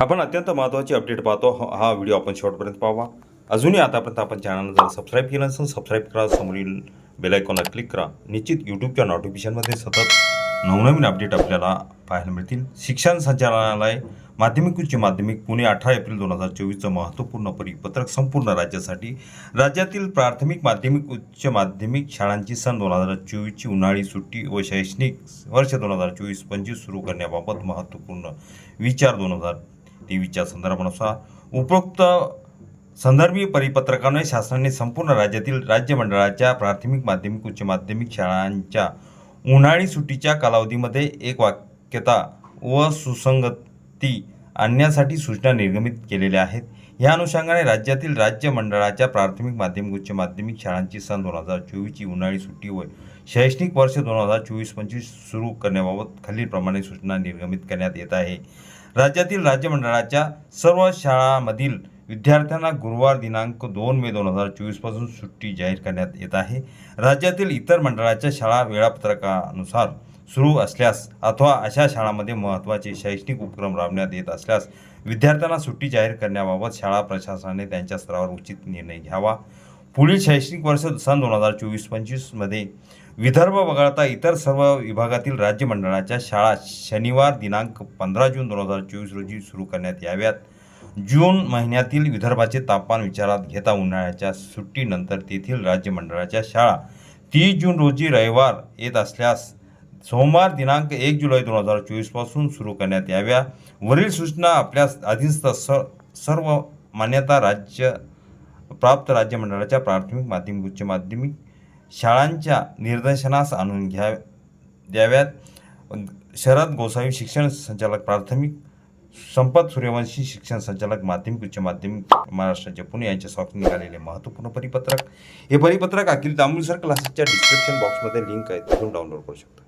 आपण अत्यंत महत्त्वाची अपडेट पाहतो. हा हा व्हिडिओ आपण शेवटपर्यंत पाहावा. अजूनही आतापर्यंत आपण चॅनल जर सबस्क्राईब केलं नसेल सबस्क्राईब करा. समोरील बेलायकॉनला क्लिक करा. निश्चित यूट्यूबच्या नोटिफिकेशनमध्ये सतत नवनवीन अपडेट आपल्याला पाहायला मिळतील. शिक्षण संचालनालय माध्यमिक उच्च माध्यमिक पुणे अठरा एप्रिल दोन हजार चोवीसचं महत्त्वपूर्ण परिपत्रक संपूर्ण राज्यासाठी. राज्यातील प्राथमिक माध्यमिक उच्च माध्यमिक शाळांची सन दोन हजार चोवीसची उन्हाळी सुट्टी व शैक्षणिक वर्ष दोन हजार चोवीस पंचवीस सुरू करण्याबाबत महत्त्वपूर्ण विचार दोन हजार तेवीसच्या संदर्भानुसार उपरोक्त संदर्भी परिपत्रकाने शासनाने संपूर्ण राज्यातील राज्य मंडळाच्या प्राथमिक माध्यमिक उच्च माध्यमिक शाळांच्या उन्हाळी सुट्टीच्या कालावधीमध्ये एक वाक्यता व सुसंगती आणण्यासाठी सूचना निर्गमित केलेल्या आहेत. या अनुषंगाने राज्यातील राज्य मंडळाच्या प्राथमिक माध्यमिक उच्च माध्यमिक शाळांची सन दोन हजार चोवीसची उन्हाळी सुट्टी व शैक्षणिक वर्ष दोन हजार चोवीस पंचवीस सुरू करण्याबाबत खालीलप्रमाणे सूचना निर्गमित करण्यात येत आहे. राज्यातील राज्य मंडळाच्या सर्व शाळांमधील विद्यार्थ्यांना गुरुवार दिनांक दोन मे दोन हजार चोवीसपासून सुट्टी जाहीर करण्यात येत आहे. राज्यातील इतर मंडळाच्या शाळा वेळापत्रकानुसार सुरू असल्यास अथवा अशा शाळांमध्ये महत्त्वाचे शैक्षणिक उपक्रम राबण्यात येत असल्यास विद्यार्थ्यांना सुट्टी जाहीर करण्याबाबत शाळा प्रशासनाने त्यांच्या स्तरावर उचित निर्णय घ्यावा. पुढील शैक्षणिक वर्ष सन दोन हजार चोवीस पंचवीसमध्ये विदर्भ वगळता इतर सर्व विभागातील राज्य मंडळाच्या शाळा शनिवार दिनांक पंधरा जून दोन हजार चोवीस रोजी सुरू करण्यात याव्यात. जून महिन्यातील विदर्भाचे तापमान विचारात घेता उन्हाळ्याच्या सुट्टीनंतर तेथील राज्य मंडळाच्या शाळा तीस जून रोजी रविवार येत असल्यास सोमवार दिनांक एक जुलै दोन हजार चोवीसपासून सुरू करण्यात याव्या. वरील सूचना आपल्या अधीनस्थ स सर्व मान्यता राज्य प्राप्त राज्य मंडळाच्या प्राथमिक माध्यमिक उच्च माध्यमिक शाळांच्या निर्देशनास आणून घ्या द्याव्यात. शरद गोसावी शिक्षण संचालक प्राथमिक संपत सूर्यवंशी शिक्षण संचालक माध्यमिक उच्च माध्यमिक महाराष्ट्राचे पुणे यांच्या स्वाक्षरी निघालेले महत्त्वपूर्ण परिपत्रक. हे परिपत्रक अखिल तांबुलसर क्लासेसच्या डिस्क्रिप्शन बॉक्समध्ये लिंक आहे तिथून डाउनलोड करू शकता.